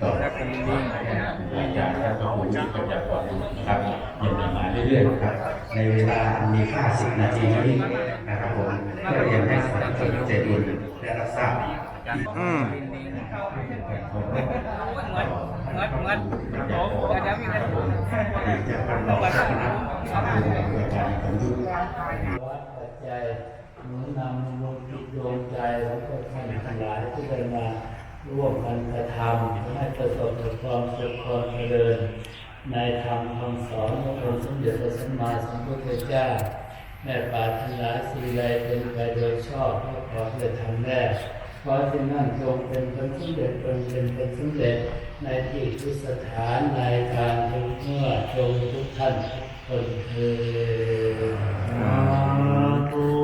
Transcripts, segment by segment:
ต่อแล้วก็มีลิงหลังจากนั้นก็ผมก็จะก่อนนะครับยังมีมาเรื่อยๆนะครับ ในเวลามีค่า10นาทีนี้นะครับผมเพื่อเรียนให้สาธุชนเจดุลได้รับทราบอืมงัดงัดเดี๋ยวเดี๋ยวมีอะไรจะเป็นรองคณะผู้บริการของยุควัดปัจจัยหนุนนำลงจิตดวงใจแล้วก็ท่านทั้งหลายที่ได้มา ร่วมกันกระทำให้ประสบกับความสุขความเจริญในธรรมคำสอนขององค์สมเด็จพระสัมมาสัมพุทธเจ้าแม่ปารถนาสิ่งใดเป็นไปโดยชอบก็ขอจะทำได้ขอที่นั่นจงเป็นผลสำเร็จจงเป็นผลสำเร็จในที่ทุกสถานในการทุกเมื่อจงทุกท่านทุกคนเถิด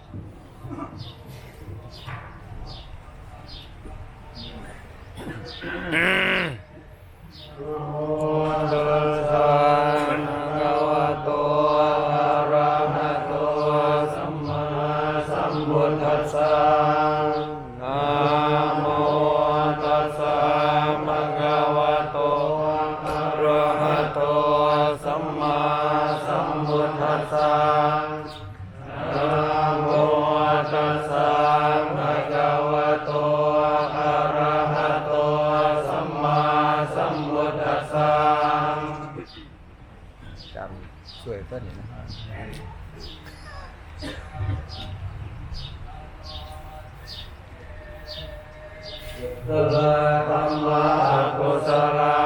มพุทธัสสะจำสวยต้นนะกุศลธรรมะกุศลธ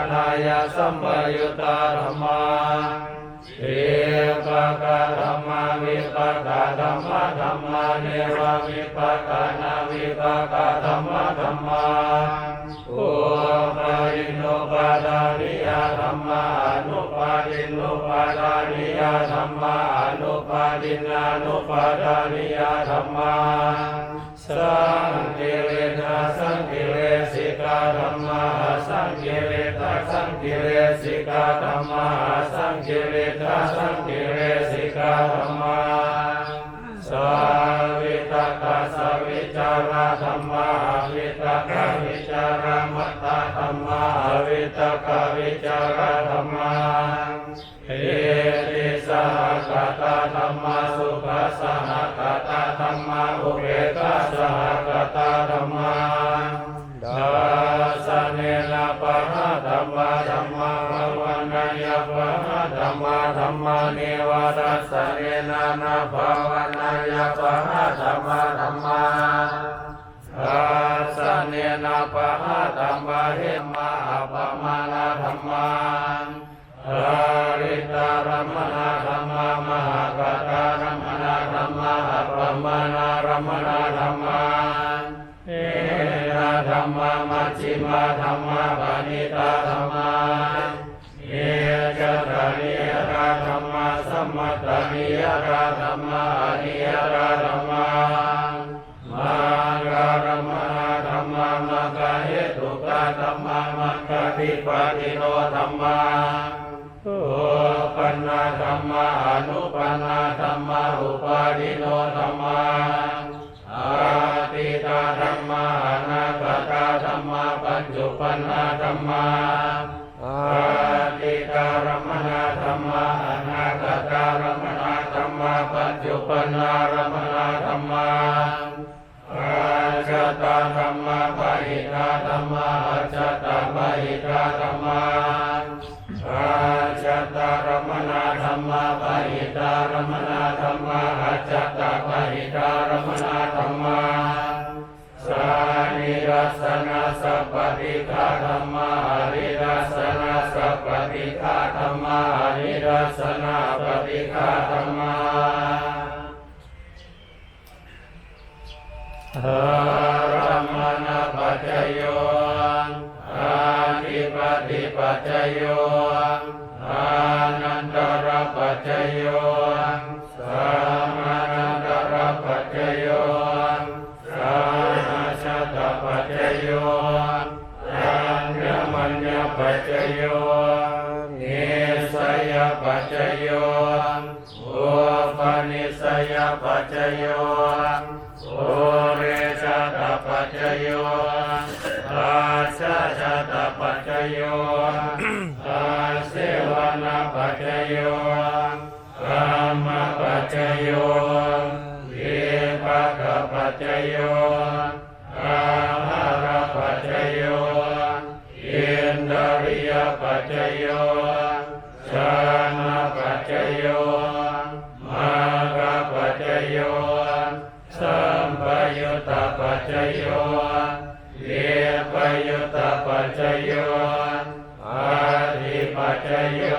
านายสัมปยุตตาธรรมะเอกกะธรรมวิปกะธรรมะธรรมเนววิปกะนาวิปกะธรรมะธรรมา อุปาริโนปาดานิยธรรมานุปาริโนปาดานิยธรรมานุปารินานุปาดานิยธรรมาสังกิริตาสังกิเลสิกาธรรมาสังกิริตาสังกิเลสิกาธรรมาสังกิริตาสังกิเลสิกาธรรมาสาวิตกาสวิจาราธรรมาวิตกาวิจารมัตตาธรรมาวิตกาวิจารธรรมาเอติสหกตาธรรมาสุขสหกตาธรรมาอุเบกาสหกตาธรรมาดาสเนนะปะหะธรรมาธรรมาภวันนายปะหะธรรมาธรรมาเนวัสสเนนะนะภวันนายปะหะธรรมาธรรมา เนนะปะหะธรรมะเหมาอปมานาธรรมาอาริตารมณธรรมมหากตารมณธรรมะปะมาณารมณธรรมังเอนะธรรมะมัชฌิมาธรรมะปานิตาธรรม ปิปฏิโนธรรมะโอปันนาธรรมาอนุปันนาธรรมาอุปาทิโนธรรมาอาติตาธรรมาอนาคตาธรรมาปัจจุปันนาธรรมาอาติตารมณธรรมา หิตาธรรมาอาจตารมณธรรมาปะหิตารมณธรรมาอาจตาปะหิตารมณธรรมาสานิรัสนาสัพปติกาธรรมาอริรัสนาสัพปติกาธรรมาอริรัสนาปฏิกาธรรมาอารัมมณปัจจโยอานิป จโยอานันตระปัจจโยสัมมานันตระปัจจโยสัมมาชาตตปัจจโยตัญญมัญญปัจจโยนิสัยปัจจโยอฟานิสัยปัจจโยโอเรชตปัจโย สะชะตปัจจโยอาเสวนาปัจจโยกามปัจจโยวิปาปัจจโยอาหารปัจจโยอินทรียปัจจโย โยปฏิปัจโย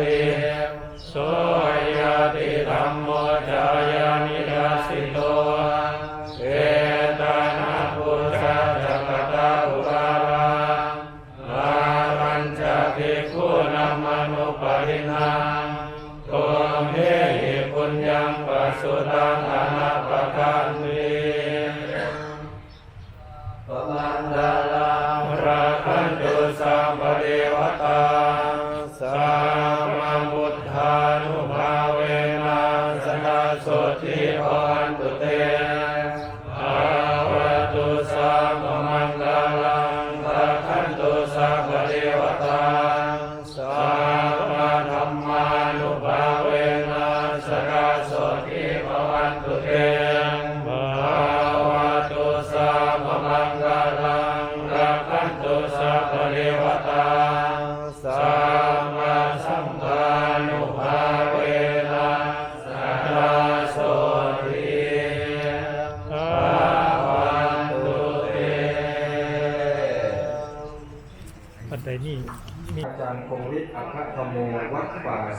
ติส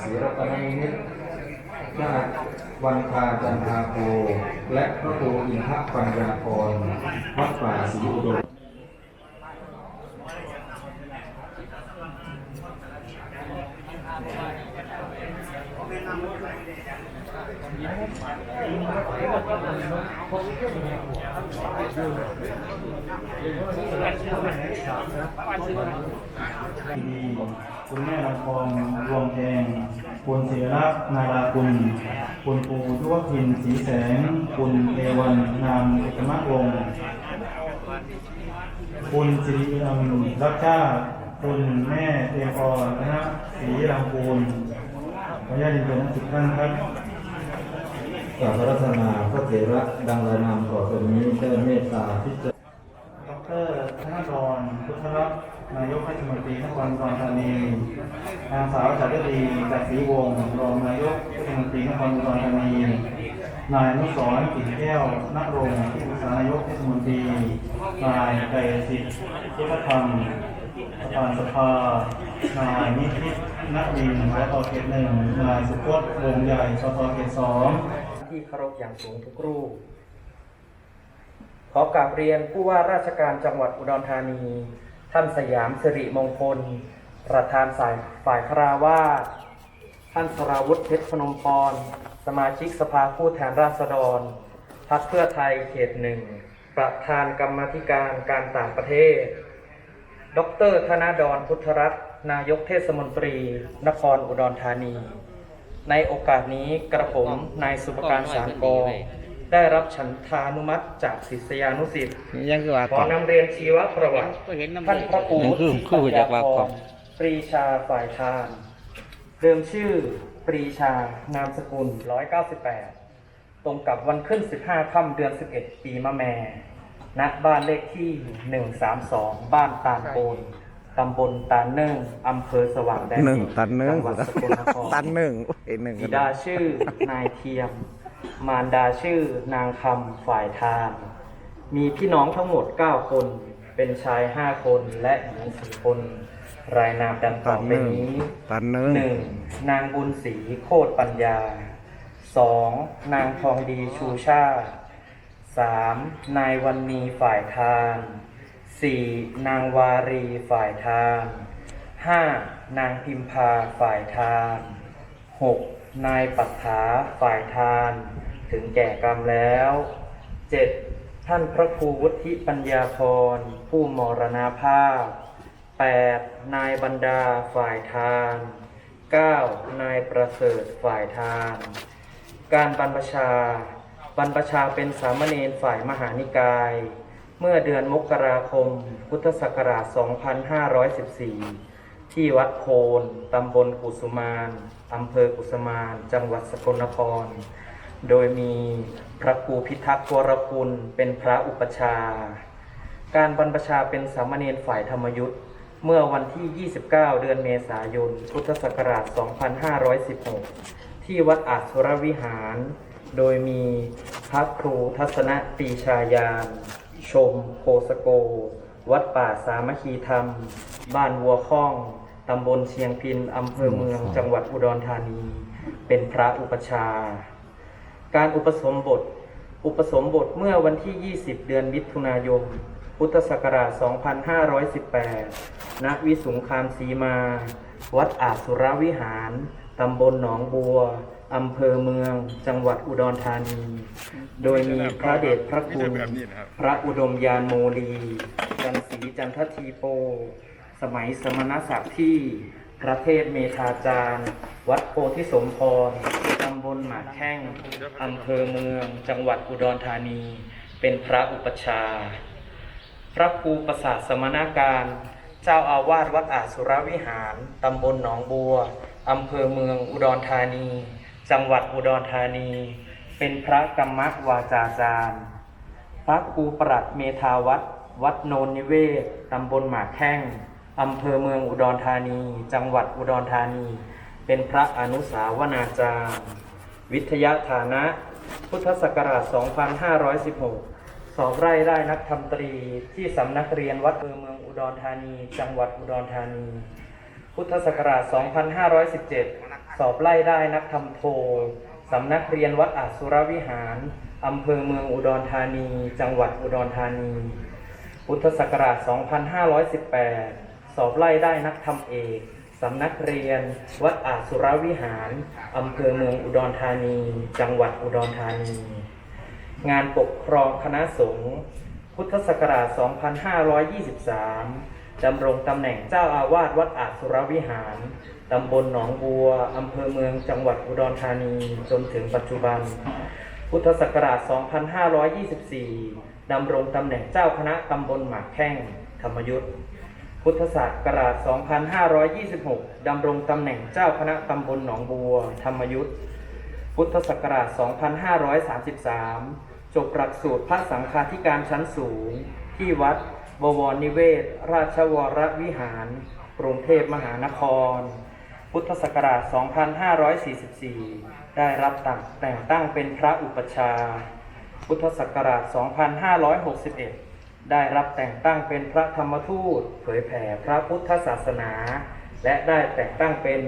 ศิรปนัตนิตนาวันพาจันทาโกและพระโูอินทปัญญากรวัดป่าศรีอุดมดี คุณแม่ลำพองรวงแพงคุณศิริรักษ์นาราคุณ คุณปูยุวพินศรีแสง คุณเอวันนามเอกมะวงศ์คุณสิริอมรักชาติคุณแม่เอพรคณะศรีลำพูนขออนุญาตเรียนเชิญทั้งสิบท่านครับกราบพระรัตนาพระเถระดังรายนามต่อไปนี้ได้เมตตาพิจารดรธนกรพุทธรัตน์ นายกเทศมนตรีนครอุดรธานีนางสาวจักรดีจักรศรีวงศ์รองนายกเทศมนตรีนครอุดรธานีนายนุสรกิ่นแก้วนรงที่ปรึกษานายกเทศมนตรีนายไกรสิทธิ์พุทธธรรมประธานสภานายนิตินวินสทเขตหนึ่งนายสุพจน์วงใหญ่สทเขตสองที่เคารพอย่างสูงทุกรูปขอกราบเรียนผู้ว่าราชการจังหวัดอุดรธานี ท่านสยามสิริมงคล ประธานสายฝ่ายคราวาสท่านสราวุธเพชรพนมพร สมาชิกสภาผู้แทนราษฎรพรรคเพื่อไทยเขตหนึ่ง ประธานกรรมธิการการต่างประเทศ ดรธนาดรพุทธรัตน์นายกเทศมนตรี นครอุดรธานี ในโอกาสนี้กระผมนายสุภการสารกอง ได้รับฉันทานุมัติจากศิษยานุศิษย์ยังคือว่าขอนำเรียนชีวประวัติก็เห็นน้ำท่านพระครูคือคือจากว่าก่อนปรีชาฝ่ายทาน เดิมชื่อปรีชานามสกุล 198 ตรงกับวันขึ้น 15 ค่ำเดือน 11 ปีมะแม่ณบ้านเลขที่ 132 บ้านตาลโกนตำบลตาลเนิ่งอำเภอสว่างแดนหนึ่งตันหนึ่งจังหวัดสกลนครตันหนึ่งเห็นหนึ่งบิดาชื่อนายเทียม มารดาชื่อนางคำฝ่ายทาน มีพี่น้องทั้งหมด 9 คน เป็นชาย 5 คนและหญิง4คน รายนามดังต่อไปนี้ตันหนึ่งหนึ่งนางบุญศรีโคตรปัญญาสองนางทองดีชูชาติสามนายวันนีฝ่ายทานสี่นางวารีฝ่ายทานห้านางพิมพาฝ่ายทานหกนายปัฏฐาฝ่ายทาน ถึงแก่กรรมแล้วเจ็ดท่านพระครูวุฒิปัญญาพร ผู้มรณาภาพ 8. นายบรรดาฝ่ายทาน 9. นายประเสริฐฝ่ายทาน การบรรพชา บรรพชาเป็นสามเณรฝ่ายมหานิกาย เมื่อเดือนมกราคม พุทธศักราช 2514 ที่วัดโพนตำบลกุสุมานอำเภอกุสุมาน จังหวัดสกลนคร โดยมีพระครูพิทักษ์วรคุณเป็นพระอุปชา การบรรพชาเป็นสามเณรฝ่ายธรรมยุทธ์เมื่อวันที่ 29 เดือนเมษายน พุทธศักราช 2516 ที่วัดอาสุรวิหาร โดยมีพระครูทัศนตีชายาน ชมโคสโก วัดป่าสามัคคีธรรม บ้านวัวข้อง ตำบลเชียงพิน อำเภอเมือง จังหวัดอุดรธานี เป็นพระอุปชา การอุปสมบท อุปสมบทเมื่อวันที่ 20 เดือนมิถุนายน พุทธศักราช 2518 ณ วิสุงคามสีมา วัดอาสุรวิหาร ตำบลหนองบัว อำเภอเมือง จังหวัดอุดรธานี โดยมีพระเดชพระคุณ พระอุดมยานโมลี จันสีจันททีโป สมัยสมณศักดิ์ที่พระเทพเมธาจารย์ วัดโพธิสมพรตำบลหมากแข้งอำเภอเมือง จังหวัดอุดรธานี เป็นพระอุปชา พระครูประสาทสมณการ เจ้าอาวาสวัดอาสุรวิหาร ตำบลหนองบัว อำเภอเมืองอุดรธานี จังหวัดอุดรธานี เป็นพระกรรมวาจาจารย์ พระครูประดเมธาวัดวัดโนนนิเวศ ตำบลหมากแข้งอำเภอเมืองอุดรธานี จังหวัดอุดรธานี เป็นพระอนุสาวนาจารย์ วิทยาฐานะ พุทธศักราช 2516 สอบไร่ได้นักธรรมตรีที่สำนักเรียนวัดเภอเมืองอุดรธานี จังหวัดอุดรธานี พุทธศักราช 2517 สอบไล่ได้นักธรรมโท สำนักเรียนวัดอาสุรวิหาร อำเภอเมืองอุดรธานี จังหวัดอุดรธานี พุทธศักราช 2518 สอบไล่ได้นักธรรมเอก สำนักเรียน วัดอาสุรวิหารอำเภอเมืองอุดรธานี จังหวัดอุดรธานี งานปกครองคณะสงฆ์พุทธศักราช 2523 ดำรงตำแหน่งเจ้าอาวาสวัดอาสุรวิหาร ตำบลหนองบัว อำเภอเมืองจังหวัดอุดรธานีจนถึงปัจจุบัน พุทธศักราช 2524 ดำรงตำแหน่งเจ้าคณะตำบลหมากแข้งธรรมยุทธ พุทธศักราช 2526 ดำรงตำแหน่งเจ้าคณะตำบลหนองบัว ธรรมยุทธ พุทธศักราช 2533 จบหลักสูตรพระสังฆาธิการชั้นสูง ที่วัดบวรนิเวศ ราชวรวิหาร กรุงเทพมหานคร พุทธศักราช 2544 ได้รับแต่งตั้งเป็นพระอุปชา พุทธศักราช 2561 ได้รับแต่งตั้งเป็นพระธรรมทูต เผยแผ่พระพุทธศาสนา และได้แต่งตั้งเป็น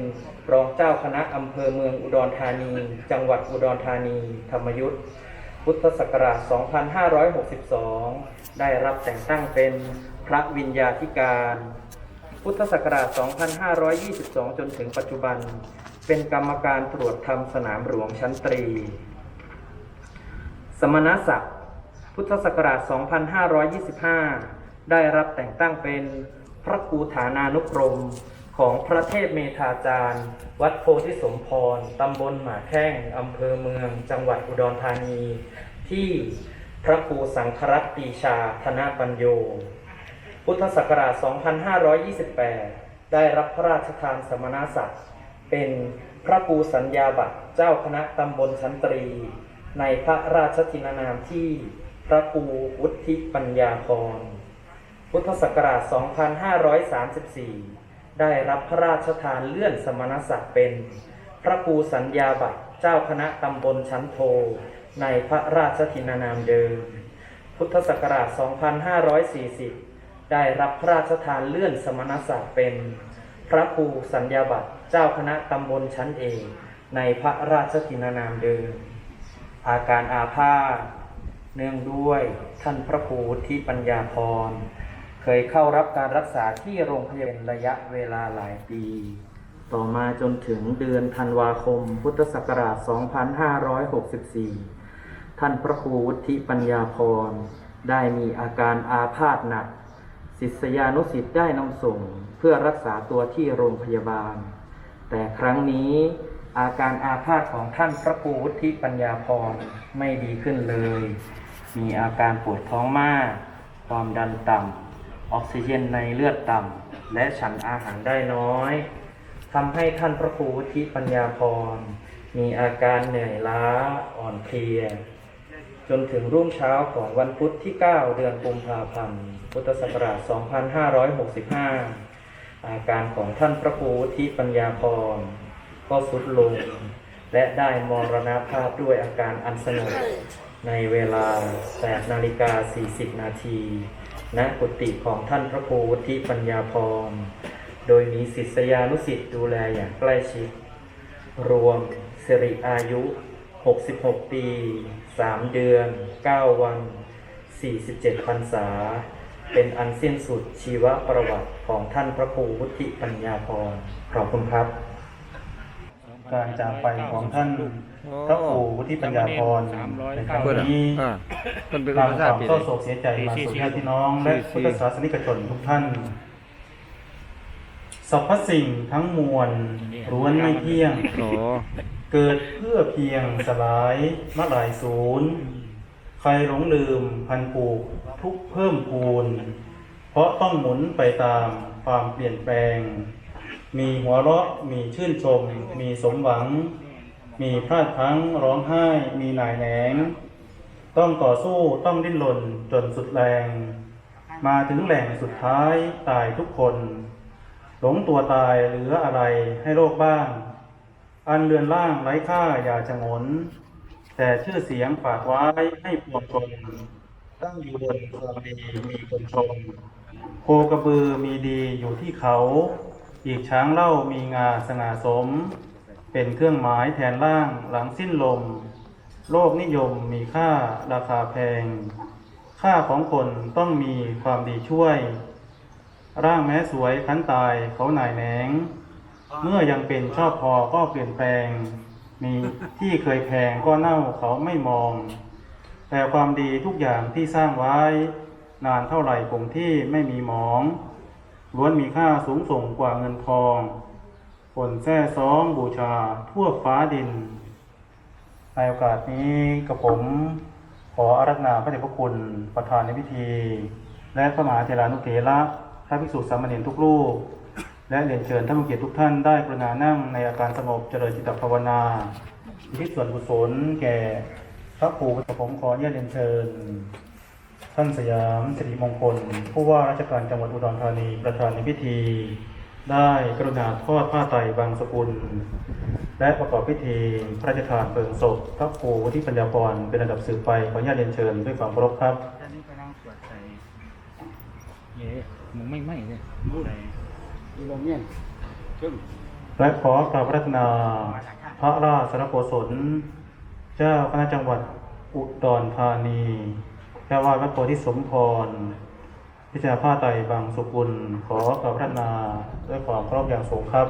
รองเจ้าคณะอำเภอเมืองอุดรธานี จังหวัดอุดรธานี ธรรมยุทธพุทธศักราช 2562 ได้รับแต่งตั้งเป็นพระวิญญาธิการ พุทธศักราช 2522 จนถึงปัจจุบัน เป็นกรรมการตรวจทำสนามหลวงชั้นตรี สมณศักดิ์ พุทธศักราช 2525 ได้รับแต่งตั้งเป็นพระครูฐานานุกรมของพระเทพเมธาจารย์ วัดโพธิสมพร ตำบลหมาแข้ง อำเภอเมือง จังหวัดอุดรธานี ที่พระครูสังครัตตีชาธนปัญโย พุทธศักราช 2528 ได้รับพระราชทานสมณศักดิ์ เป็นพระครูสัญญาบัตรเจ้าคณะตำบลชั้นตรี ในพระราชทินานามที่ พระครูวุฒิปัญญาพรพุทธศักราช 2534 ได้รับพระราชทานเลื่อนสมณศักดิ์เป็น พระครูสัญญาบัตรเจ้าคณะตำบลชั้นโท ในพระราชทินานามเดิม พุทธศักราช 2540 ได้รับพระราชทานเลื่อนสมณศักดิ์เป็น พระครูสัญญาบัตรเจ้าคณะตำบลชั้นเอกในพระราชทินานามเดิม อาการอาภาษ เนื่องด้วยท่านพระครูที่ปัญญาพร เคยเข้ารับการรักษาที่โรงพยาบาลระยะเวลาหลายปี ต่อมาจนถึงเดือนธันวาคม พุทธศักราช 2564 ท่านพระครูวุฒิปัญญาพร ได้มีอาการอาพาธหนัก ศิษยานุศิษย์ได้นำส่งเพื่อรักษาตัวที่โรงพยาบาล แต่ครั้งนี้อาการอาพาธของท่านพระครูวุฒิปัญญาพรไม่ดีขึ้นเลย มีอาการปวดท้องมาก ความดันต่ำ ออกซิเจนในเลือดต่ำ และฉันอาหารได้น้อย ทำให้ท่านพระครูวุฒิปัญญาพร มีอาการเหนื่อยล้าอ่อนเพลีย จนถึงรุ่งเช้าของวันพุธที่ 9 เดือนกุมภาพันธ์ พุทธศักราช 2565 อาการของท่านพระครูวุฒิปัญญาพร ก็สุดลง และได้มรณภาพด้วยอาการอันสงบ ในเวลา 8 นาฬิกา 40 นาที ณ กุฏิของท่านพระครูวุฒิปัญญาพร โดยมีศิษยานุศิษย์ดูแลอย่างใกล้ชิด รวมสิริอายุ 66 ปี 3 เดือน 9 วัน 47 พรรษา เป็นอันสิ้นสุดชีวประวัติของท่านพระครูวุฒิปัญญาพร ขอบคุณครับ การจากไปของท่านพระครูวุฒิปัญญาพรในครั้งนี้อ่ามันเป็นนำภาคษาวามปีเศร้าโศกเสียใจมาสู่ญาติพี่น้อง และพุทธศาสนิกชนทุกท่านสรรพสิ่งทั้งมวลล้วนไม่เที่ยงโอ้เกิดเพื่อเพียงสลายมะหลายศูนย์ ใครหลงลืมพันปลูกทุกเพิ่มพูน เพราะต้องหมุนไปตามความเปลี่ยนแปลง มีหัวเราะ มีชื่นชม มีสมหวัง มีพลาดพลั้งร้องไห้ มีหน่ายแหนง ต้องต่อสู้ต้องดิ้นรนจนสุดแรง มาถึงแหล่งสุดท้ายตายทุกคน หลงตัวตายเหลืออะไรให้โลกบ้าง อันเรือนล่างไร้ค่าอย่าชะงน แต่ชื่อเสียงฝากไว้ให้ปวงชนตั้งอยู่บนความดีมีคนชม โคกระบือมีดีอยู่ที่เขา อีกช้างเล่ามีงาสง่าสม เป็นเครื่องหมายแทนล่างหลังสิ้นลม โลกนิยมมีค่าราคาแพง ค่าของคนต้องมีความดีช่วย ร่างแม้สวยคันตายเขาหน่ายแหนง เมื่อยังเป็นชอบพอก็เปลี่ยนแปลง มีที่เคยแพงก็เน่าเขาไม่มอง แต่ความดีทุกอย่างที่สร้างไว้ นานเท่าไหร่คงที่ไม่มีหมอง ล้วนมีค่าสูงส่งกว่าเงินทองผลแท้ซ้องบูชาทั่วฟ้าดิน ในโอกาสนี้กับผมขออารัธนาพระเดชพระคุณประธานในพิธี และพระมหาเถรานุเถระพระภิกษุสามเณรทุกรูป และเรียนเชิญท่านผู้เกียรติทุกท่านได้กรุณานั่งในอาการสงบเจริญจิตภาวนาที่ส่วนกุศลแก่พระครูกับผมขอญาตเรียนเชิญ ท่านสยามสิริมงคล ผู้ว่าราชการจังหวัดอุดรธานีประธานในพิธี ได้กรุณาทอดผ้าไตรบางสกุล และประกอบพิธีพระราชทานเพลิงศพพระครูวุฒิปัญญาพรเป็นระดับสืบไปขออนุญาตเรียนเชิญด้วยความเคารพครับและขอกราบพระรัตนาพระราชนโกศล เจ้าคณะจังหวัดอุดรธานี เจ้าวาดวัดโพธิสมพร พิจารณาผ้าไตรบางสุกุล ขอกราบพระรัตนาด้วยความเคารพอย่างสูงครับ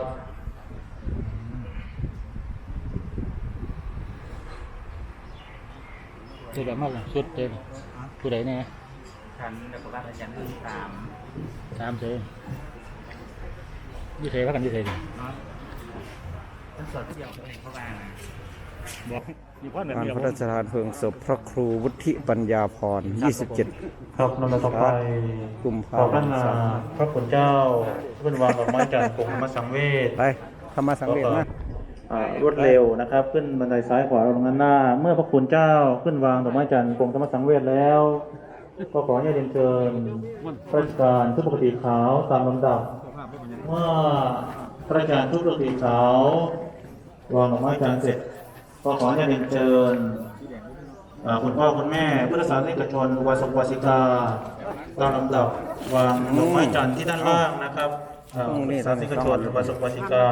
สุดแบบมากสุดเต็มผู้ใดเนี่ยฉันและพระอาจารย์ที่สามตามเจยี่เทว่ากันยี่เทนี่ท่านสวดเที่ยวเลยเพราะว่าบอกมีพ่อหนึ่ง งานเดียวพระราชทานเพลิงศพพระครูวุฒิปัญญาพร 27 ครับลำดับต่อไปกุมภาขอพพัระนธ์นาพระคุณเจ้าขึ้นวางดอกไม้จันทร์ปงมาสังเวชไปธรรมสังเวชนะอ่ารวดเร็วนะครับ ขึ้นบันไดซ้ายขวาลงด้านหน้า เมื่อพระคุณเจ้าขึ้นวางดอกไม้จันทร์ปงธรรมสังเวชแล้ว ก็ขอให้เรียนเชิญพระราชการทุกปกติขาวตามลำดับเมื่อพระราชการทุกปกติขาววางดอกไม้จันทร์เสร็จ ก็ขอให้เรียนเชิญอ่าคุณพ่อคุณแม่พุทธศาสนิกชนอุบาสกอุบาสิกาตามลำดับวางดอกไม้จันทร์ที่ด้านล่างนะครับอ่าพุทธศาสนิกชนอุบาสกอุบาสิกา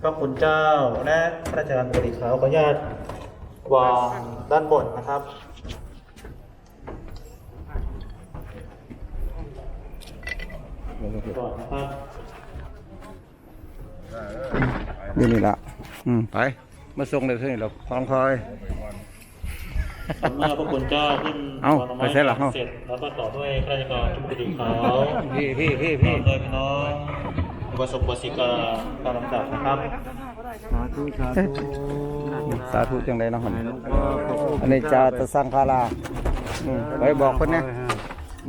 พระคุณเจ้าและพระราชการปกติขาวขออนุญาตวางด้านบนนะครับก่อนนะครับนี่นี่ละอืมไป มาส่งเลยเท่านี้เราคลองคอย เมื่อพระคุณเจ้าขึ้นเอ้าวางดกไปใช่เหรอเสร็จแล้วก็ต่อด้วยข้าราชการชุดปกติขาวพี่พี่พี่ต่พี่อด้วยพี่น้องอุบาสกอุบาสิกาตามลำดับนะครับสาธุจังไดเนาะหั่นอันนี้จาตสังฆาราอืมไปบอกคนนี้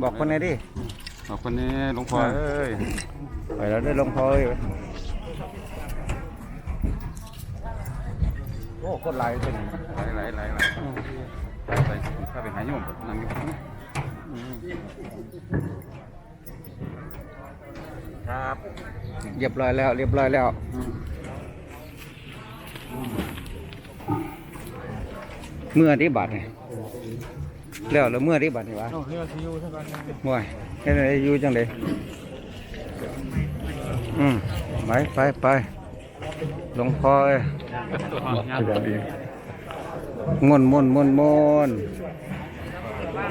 บอกคนนี้ดิ ขอบคุณนี้หลวงพ่อเอ้ย ไปแล้วได้ลงพอย โอ้คนหลายเป็นไหลไหลไหลไหลไปถ้าไปหาโยมนั่งอยู่ครับเรียบร้อยแล้ว เรียบร้อยแล้วเมื่อที่บัตรนี่แล้วแล้วเมื่อที่บัตรนี่วะม่วยแค่ไหนอยู่จังเลยอืมไปไปไป หลวงพ่อเอ้ยงนมนมนมน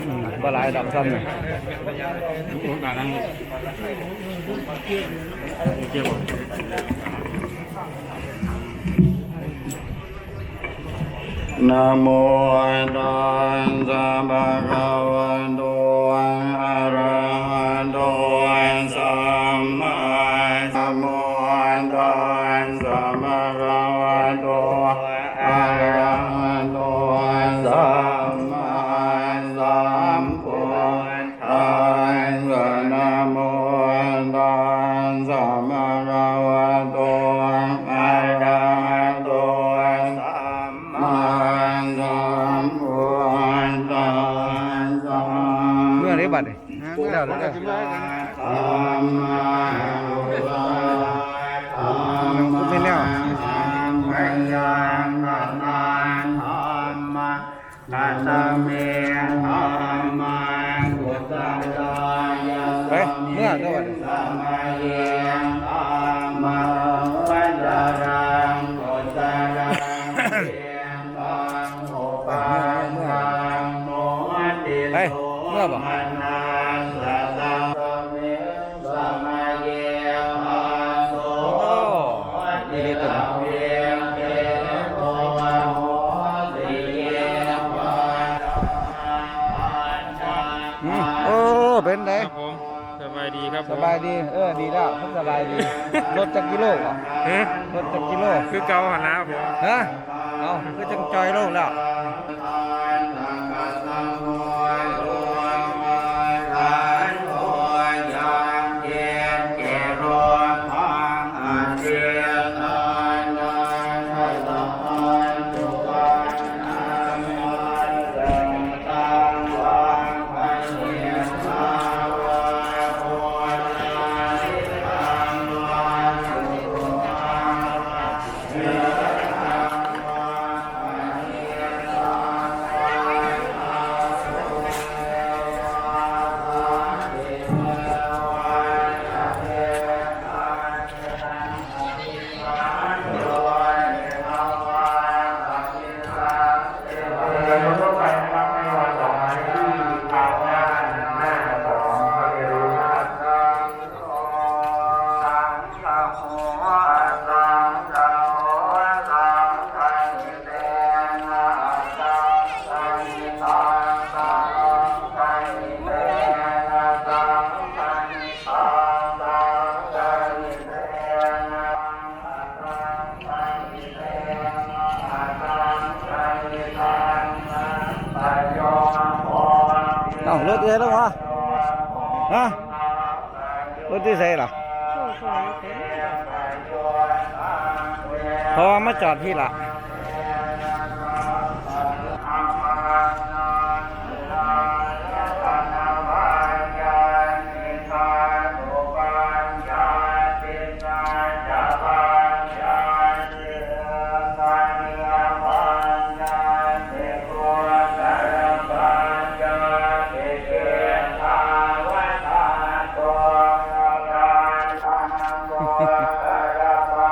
อืมบ่หลายดอกซ้ำนี่นะโมตัสสะภะคะ จักกิโลเหรอเฮ้ยรถจักกิโลคือเก่าหันแล้วผมฮะเอาคือจังจอยโลกแล้ว ฮะรถที่ใส่ล่ะเพราะว่ามาจอดพี่ละ